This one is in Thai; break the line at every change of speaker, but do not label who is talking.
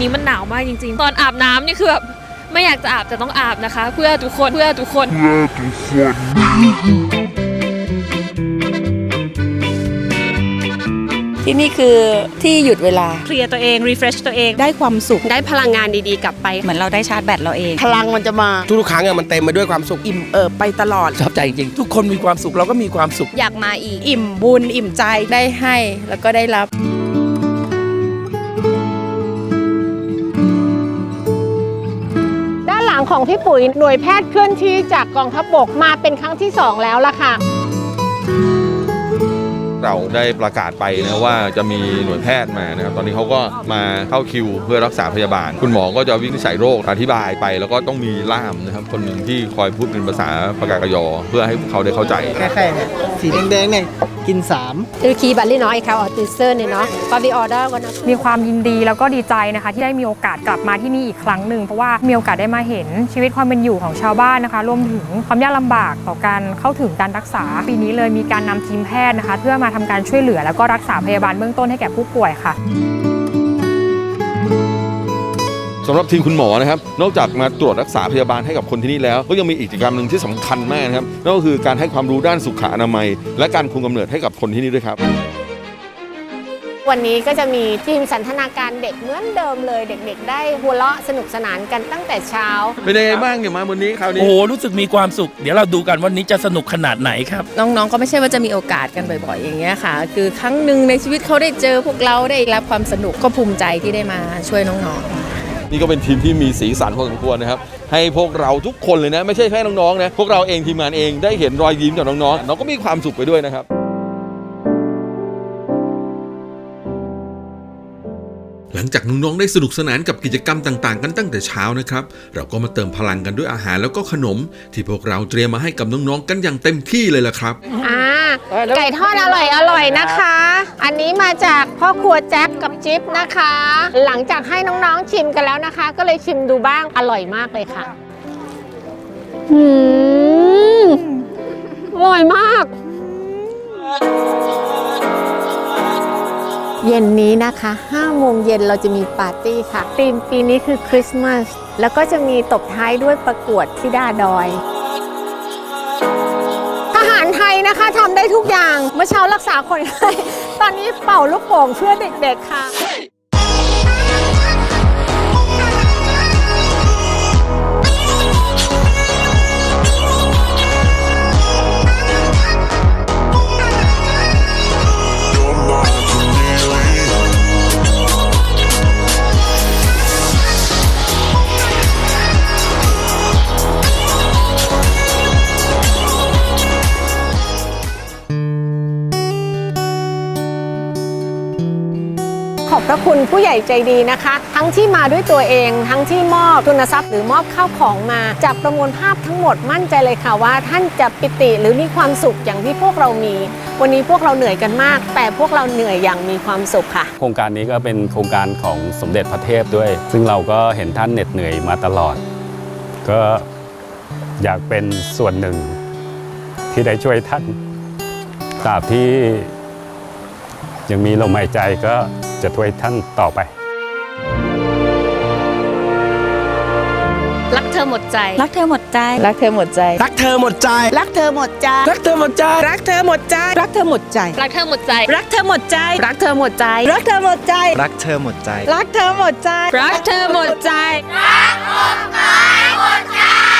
นี้มันหนาวมากจริง ๆ ตอนอาบน้ำนี่คือแบบไม่อยากจะอาบแต่ต้องอาบนะคะ เพื่อทุกคนเพื่อทุกคน
ที่นี่คือที่หยุดเวลา
เคลียร์ตัวเอง refresh ตัวเอง
ได้ความสุข
ได้พลังงานดีๆ กลับไป
เหมือนเราได้ชาร์จแบตเราเอง
พลังมันจะมา
ทุกๆครั้งอะมันเต็มไปด้วยความสุข
อิ่มเอิบไปตลอด
ชอบใจจริงๆ ทุกคนมีความสุขเราก็มีความสุข
อยากมาอีก
อิ่มบุญ อิ่มใจ ได้ให้แล้วก็ได้รับ
ของพี่ปุ๋ยหน่วยแพทย์เคลื่อนที่จากกองทัพบกมาเป็นครั้งที่ 2 แล้วล่ะค่ะ
เราได้ประกาศไปนะว่าจะมีหน่วยแพทย์มานะครับตอนนี้เขาก็มาเข้าคิวเพื่อรักษาพยาบาล คุณหมอก็จะวินิจฉัยโรคอธิบายไป แล้วก็ต้องมีล่ามนะครับคนหนึ่งที่คอยพูดเป็นภาษาปากากยอ เพื่อให้เขาได้เข้าใจ
แค่ๆเนี่ยสีแดงๆเนี่ยกินสาม
ตือคีบัลลี่น้อยค่ะออติเซอร์เนี่ยเนาะปาบิออเดอร์กันนะ
มีความยินดีแล้วก็ดีใจนะคะ ที่ได้มีโอกาสกลับมาที่นี่อีกครั้งหนึ่งเพราะว่ามีโอกาสได้มาเห็นชีวิตความเป็นอยู่ของชาวบ้านนะคะ รวมถึงความยากลำบากต่อการเข้าถึงการรักษา ปีนี้เลยมีการนำทีมแพทย์นะคะ เพื่อมาทำการช่วยเหลือ แล้วก็รักษาพยาบาลเบื้องต้นให้แก่ผู้ป่วยค่ะ
สำหรับทีมคุณหมอนะครับ นอกจากมาตรวจรักษาพยาบาลให้กับคนที่นี่แล้ว ก็ยังมีอีกกิจกรรมหนึ่งที่สำคัญมากนะครับนั่นก็คือการให้ความรู้ด้านสุขอนามัย และการคุมกำเนิดให้กับคนที่นี่ด้วยครับ
วันนี้ก็จะมีทีมสันทนาการเด็กเหมือนเดิมเลย เด็กๆ ได้หัวเราะสนุกสนานกันตั้งแต่เช้า
เป็นยังไงบ้างเนี่ยมาวันนี้คราวนี้
โอ้โหรู้สึกมีความสุข เดี๋ยวเราดูกันวันนี้จะสนุกขนาดไหนครับ
น้องๆ ก็ไม่ใช่ว่าจะมีโอกาสกันบ่อยๆ อย่างเงี้ยค่ะ คือครั้งหนึ่งในชีวิตเขาได้เจอพวกเราได้รับความสนุกก็ภูมิใจที่ได้มาช่วยน้องๆ
นี่ก็เป็นทีมที่มีสีสันพอสมควรนะครับ ให้พวกเราทุกคนเลยนะ ไม่ใช่แค่น้องๆนะ พวกเราเองทีมงานเองได้เห็นรอยยิ้มจากน้องๆน้องก็มีความสุขไปด้วยนะครับ
หลังจากน้องๆได้สนุกสนานกับกิจกรรมต่างๆ กันตั้งแต่เช้านะครับ เราก็มาเติมพลังกันด้วยอาหารแล้วก็ขนม ที่พวกเราเตรียมมาให้กับน้องๆกันอย่างเต็มที่เลยล่ะครับ
อ่าไก่ทอดอร่อยอร่อยนะคะ อันนี้มาจากพ่อครัวแจ็คกับจิ๊บนะคะ หลังจากให้น้องๆชิมกันแล้วนะคะ ก็เลยชิมดูบ้างอร่อยมากเลยค่ะอืมอร่อยมาก เย็นนี้นะคะ5โมงเย็นเราจะมีปาร์ตี้ค่ะธีมปีนี้คือคริสต์มาสแล้วก็จะมีตบท้ายด้วยประกวดที่ด้าดอย ทหารไทยนะคะทำได้ทุกอย่าง เมื่อเช้ารักษาคนไข้ตอนนี้เป่าลูกโป่งเพื่อเด็กๆค่ะ พระคุณผู้ใหญ่ใจดีนะคะ ทั้งที่มาด้วยตัวเอง ทั้งที่มอบทุนทรัพย์หรือมอบข้าวของมา จากประมวลภาพทั้งหมดมั่นใจเลยค่ะว่า ท่านจะปิติหรือมีความสุขอย่างที่พวกเรามี วันนี้พวกเราเหนื่อยกันมาก แต่พวกเราเหนื่อยอย่างมีความสุขค่ะ
โครงการนี้ก็เป็นโครงการของสมเด็จพระเทพด้วย ซึ่งเราก็เห็นท่านเหน็ดเหนื่อยมาตลอด ก็อยากเป็นส่วนหนึ่งที่ได้ช่วยท่านตราบที่ยังมีลมหายใจก็ จะช่วยท่านต่อไป
รักเธอหมดใจ
รักเธอหมดใจ
รักเธอหมดใจ
รักเธอหมดใจ
รักเธอหมดใจ
รักเธอหมดใจ
รักเธอหมดใจ รักเธอหมดใจ
รักเธอหมดใจ
รักเธอหมดใจ
รักเธอหมดใจ รักเธอหมดใจ
รักเธอหมดใจ
รักเธอหมดใจ
รักเธอหมดใจ
รักหมดใจ